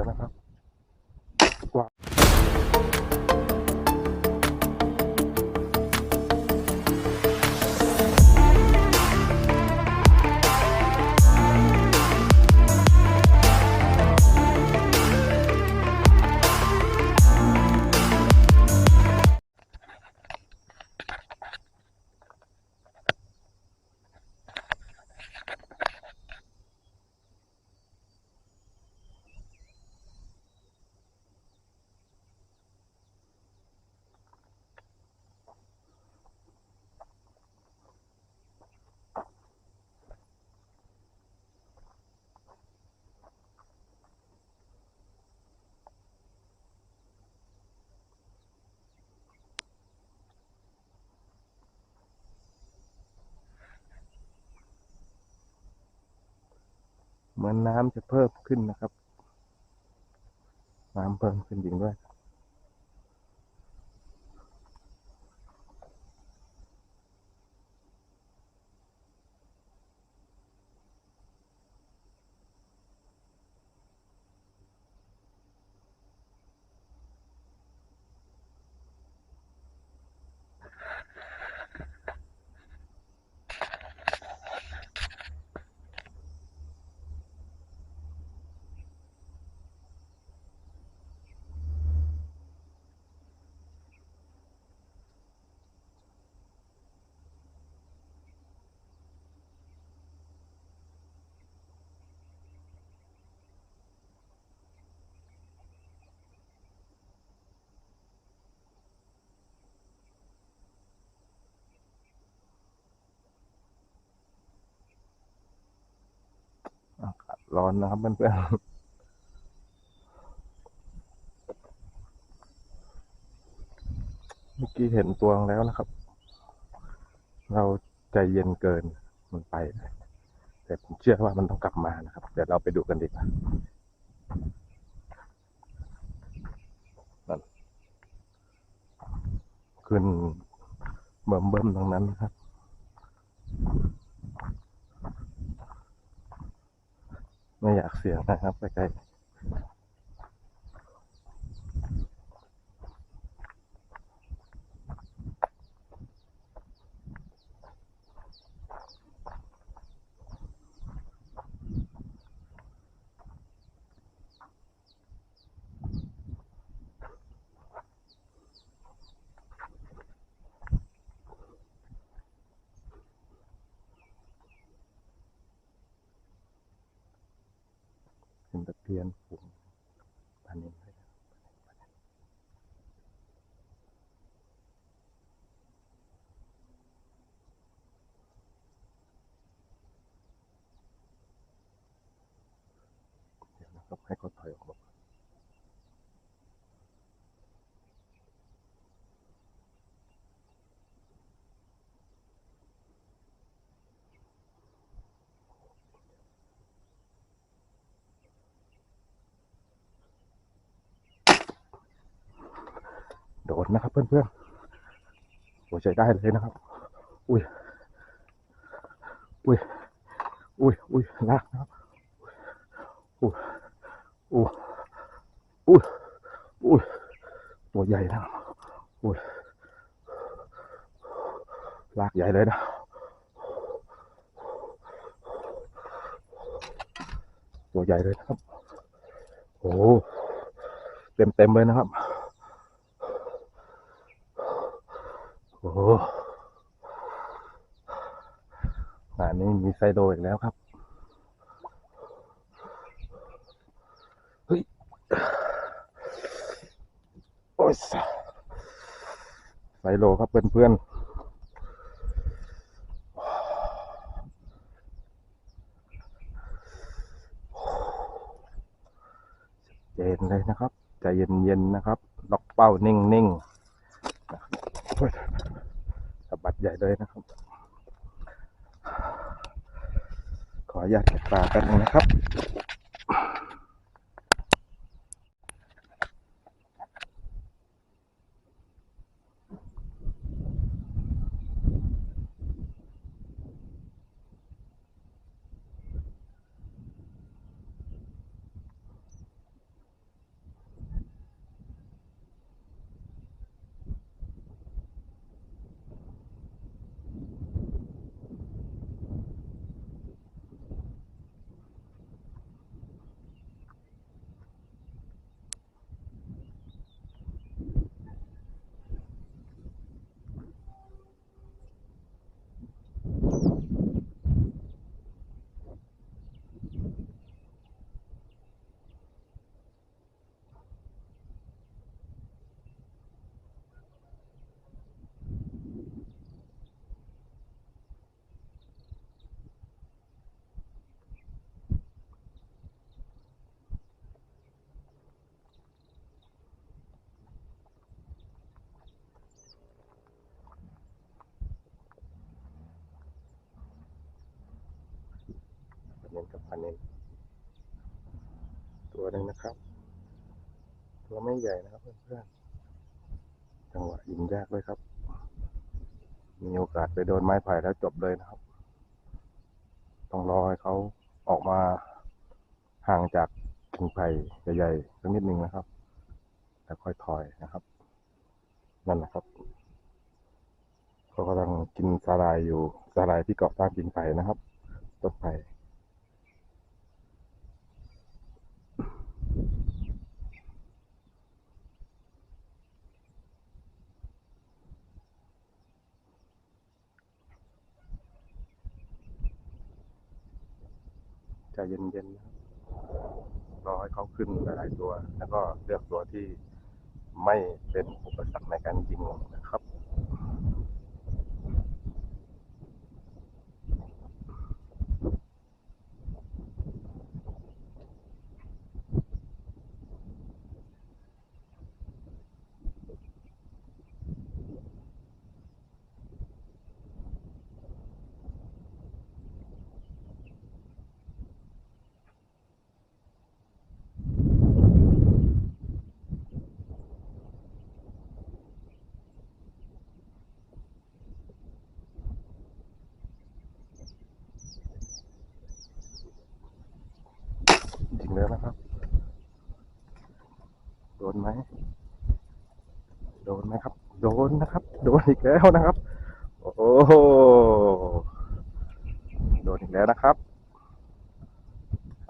แล้วนะครับ เหมือนน้ำจะเพิ่มขึ้นนะครับ น้ำเพิ่มขึ้นจริงด้วย อากาศร้อนนะครับเพื่อนๆเมื่อกี้เห็นตัวแล้วนะครับ เราใจเย็นเกินมันไป แต่ผมเชื่อว่ามันต้องกลับมานะครับ เดี๋ยวเราไปดูกันดีกว่านั่นขึ้นเบิ่มเบิ่มๆตรงนั้นนะครับ ไม่อยากเสียงนะครับไกลๆ ตะเพียนฝูงพันนี้ด้วยนะเดี๋ยวนะครับให้เขาถอยออกมาก่อน โดดนะครับเพื่อนๆหัวใจได้เลยนะครับ อุ้ย อุ้ย อุ้ย อุ้ยลากนะครับอุ้ยอุ้ยอุ้ยอุ้ยตัวใหญ่นะอุ้ยลากใหญ่เลยนะตัวใหญ่เลยนะครับ โอ้ เต็มเต็มเลยนะครับ โอ้หงานนี้มีไซโดอีกแล้วครับ เฮ้ย โอ้ยไซโลครับเพื่อนๆเจนเลยนะครับ ใจเย็นๆนะครับ ล็อกเป้านิ่งๆน ใหญ่เลยนะครับ ขออนุญาตเก็บปลากันนะครับ โกับปลานิลตัวหนึ่งนะครับ ตัวไม่ใหญ่นะครับเพื่อนๆจังหวะยิงยากเลยครับ มีโอกาสไปโดนไม้ไผ่แล้วจบเลยนะครับ ต้องรอให้เขาออกมาห่างจากกิ่งไผ่ใหญ่ๆสักนิดหนึ่งนะครับ แล้วค่อยถอยนะครับ นั่นแหละครับเขากำลังกินสาลายอยู่สาลายที่เกาะตามกิ่งไผ่นะครับต้นไผ่ เย็นๆนะครับรอให้เขาขึ้นหลายๆตัว แล้วก็เลือกตัวที่ไม่เป็นอุปสรรคในการยิงนะครับ จริงแล้วนะครับ โด นไหมโดนไหมครับ โดนนะครับ โดนอีกแล้วนะครับ โอ้โหโดนอีกแล้วนะครับ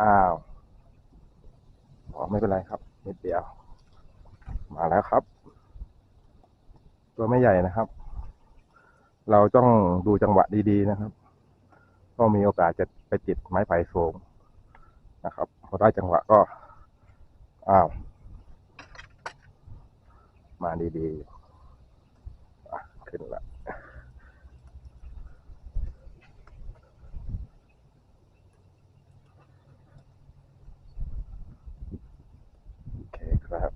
อ้าวอ๋อไม่เป็นไรครับนิดเดียว มาแล้วครับ ตัวไม่ใหญ่นะครับ เราต้องดูจังหวะดีๆนะครับ ก็มีโอกาสจะไปติดไม้ไผ่สูงนะครับพอได้จังหวะก็ อ้าว มาดีๆ ขึ้นละโอเคครับ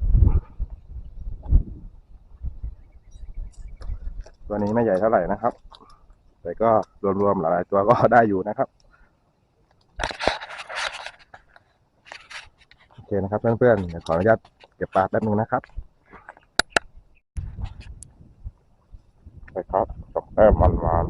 ตัวนี้ไม่ใหญ่เท่าไหร่นะครับ แต่ก็รวมๆหลายตัวก็ได้อยู่นะครับโอเคนะครับเพื่อนๆขออนุญาตเก็บปลาแป๊บนึงนะครับ ไปครับตกแต้มมันหวาน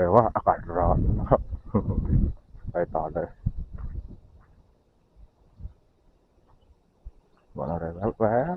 แต่ว่าอากาศร้อนครับไปต่อเลยบอกอะไรแล้วแล้ว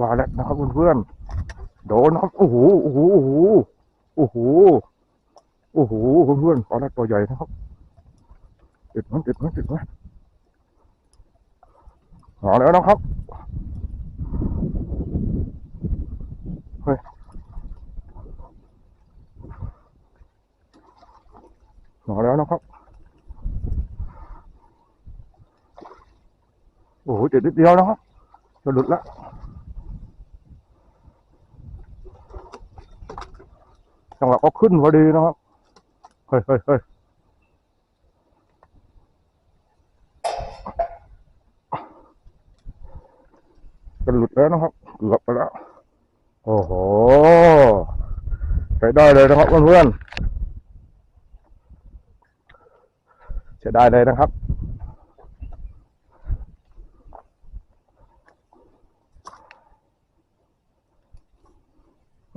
ว่าแล้วนะครับเพื่อนๆโดนนะครับโอ้โหโอ้โหโอ้โหโอ้โหโอ้โหเพื่อนๆปลาแรกตัวใหญ่นะครับติดมันติดมันติดมันเอาแล้วนะครับเฮ้ยเอแล้วนะครับ โอ้โหติดนิดเดียวนะครับจะหลุดแล้วจังหวะ ก็ขึ้นพอดีนะครับ เฮ้ยเฮ้ยเฮ้ยจะหลุดแล้วนะครับ เกือบไปแล้ว โอ้โหใช้ได้เลยนะครับเพื่อนๆใช้ได้เลยนะครับ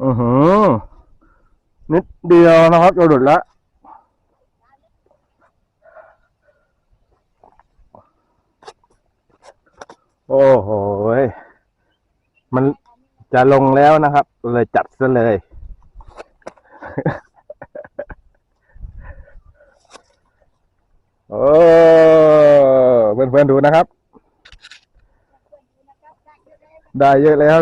อือหือ นิ ดเดียวนะครับจะหลุดแล้วโอ้โหมันจะลงแล้วนะครับ เลยจัดซะเลย โอ้เพื่อนๆดูนะครับ ได้เยอะแล้ว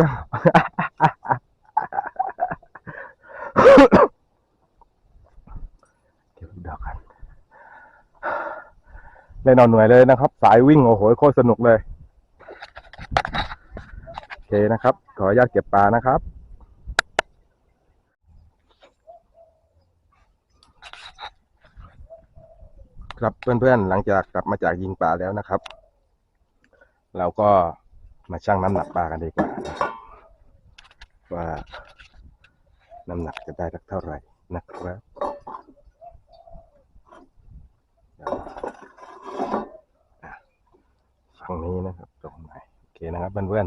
เก็บดอกกัน ได้นอนหน่วยเลยนะครับ สายวิ่งโอ้โหโคตรสนุกเลยโอเคนะครับ ขออนุญาตเก็บปลานะครับครับเพื่อนๆ หลังจากกลับมาจากยิงปลาแล้วนะครับ เราก็มาชั่งน้ำหนักปลากันดีกว่านะครับว่าน้ำหนักจะได้สักเท่าไหร่นะครับเดี๋ยวอะ ฝั่งนี้นะครับ ตรงไหนโอเคนะครับเพื่อน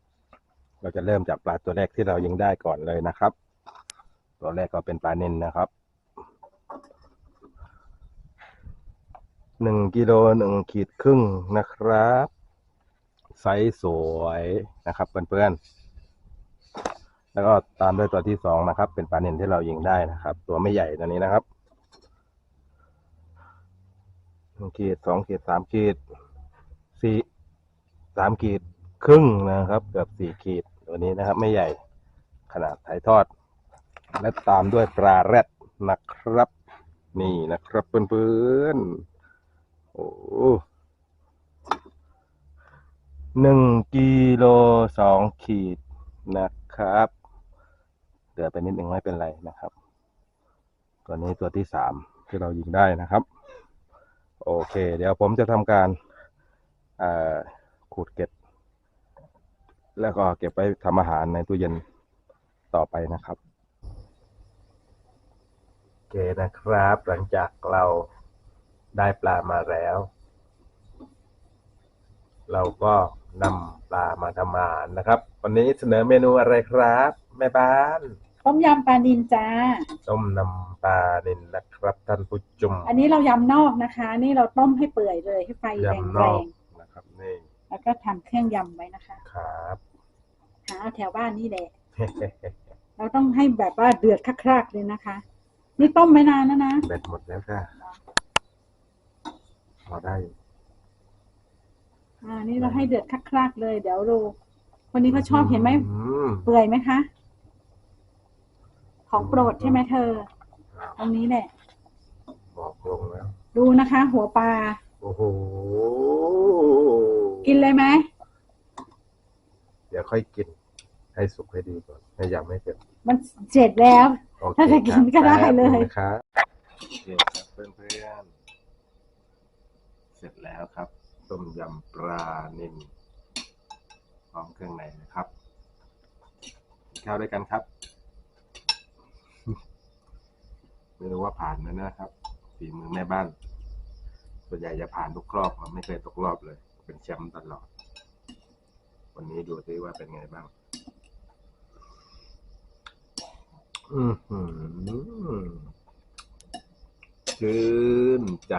ๆเราจะเริ่มจากปลาตัวแรกที่เรายิงได้ก่อนเลยนะครับ ตัวแรกก็เป็นปลาเน้นนะครับหนึ่งกิโลหนึ่งขีดครึ่งนะครับ ไซส์สวยนะครับเพื่อนๆแล้วก็ตามด้วยตัวที่สองนะครับ เป็นปลาเน้นที่เรายิงได้นะครับ ตัวไม่ใหญ่ตัวนี้นะครับหนึ่งขีดสองขีดสามขีด สี่สามขีดครึ่งนะครับ เกือบสี่ขีดตัวนี้นะครับ ไม่ใหญ่ขนาดถ่ายทอด และตามด้วยปลาแรดนะครับ นี่นะครับเพื่อนๆโอ้หนึ่งกิโลสองขีดนะครับเดือไปนิดหนึ่งไม่เป็นไรนะครับ ตัวนี้ตัวที่สามที่เรายิงได้นะครับ โอเค เดี๋ยวผมจะทำการ ขูดเกล็ด แล้วก็เก็บไว้ทำอาหารในตู้เย็นต่อไปนะครับโอเคนะครับ หลังจากเราได้ปลามาแล้ว เราก็นำปลามาทำอาหารนะครับ วันนี้เสนอเมนูอะไรครับ แม่บ้านต้มยำปลานินจ้า ต้มนำปลานินนะครับท่านผู้ชมอันนี้เรายำนอกนะคะ นี่เราต้มให้เปื่อยเลยให้ไฟแรงยำนแรอกงนะ ครับนี่ๆแล้วก็ทำเครื่องยำไว้นะคะ ครับหาเอาแถวบ้านนี่แหละ เราต้องให้แบบว่าเดือดครักๆเลยนะคะ นี่ต้มไม่นานนะนะเบ็ดหมดแล้วค่ะพอได้อ่านี่เราให้เดือดครักๆเลย เดี๋ยวดูคนนี้เขาชอบเห็นไหมอืมเปื่อยไหมคะ ของโปรดใช่ไหมเธอ ตรงนี้แหละบอกลงแล้ว ดูนะคะ หัวปลา โอ้โห กินเลยไหมเดี๋ยวค่อยกิน ให้สุกให้ดีก่อนให้ยำให้เสร็จมันเสร็จแล้ว โอเคถ้าจะกินก็ได้เลย ครับโอเคครับเพื่อนๆเสร็จแล้วครับ ต้มยำปลานิ่มพร้อมเครื่องในนะครับกินข้าวด้วยกันครับ ไม่รู้ว่าผ่านไหมนะครับ ฝีมือแม่บ้าน ส่วนใหญ่จะผ่านทุกรอบไม่เคยตกรอบเลย เป็นแชมป์ตลอด วันนี้ดูซิว่าเป็นไงบ้าง อือหือชื่นใจ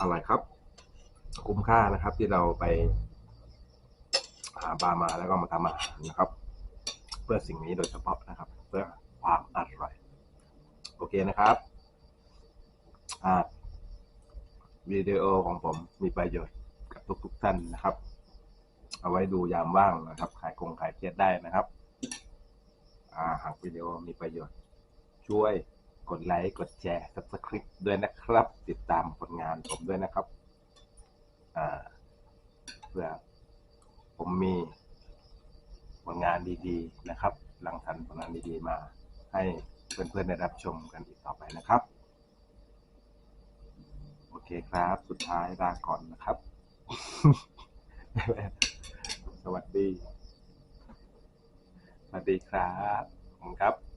อะไรครับ คุ้มค่านะครับ ที่เราไปหาปลามาแล้วก็มาทำอาหารนะครับ เพื่อสิ่งนี้โดยเฉพาะนะครับ เพื่อความอร่อย โอเคนะครับ อ่าวิดีโอของผมมีประโยชน์กับทุกๆท่านนะครับ เอาไว้ดูยามว่างนะครับ ขายคงขายเครียดได้นะครับอ่าหากวิดีโอมีประโยชน์ ช่วยกดไลค์กดแชร์ subscribe ด้วยนะครับ ติดตามผลงานผมด้วยนะครับเพื่อผมมีผลงานดีๆนะครับ หลังสรรค์ผลงานดีๆมาให้เพื่อนๆได้รับชมกันอีกต่อไปนะครับ เคครับ สุดท้ายลาก่อนนะครับ สวัสดี สวัสดีครับขอบคุณครับ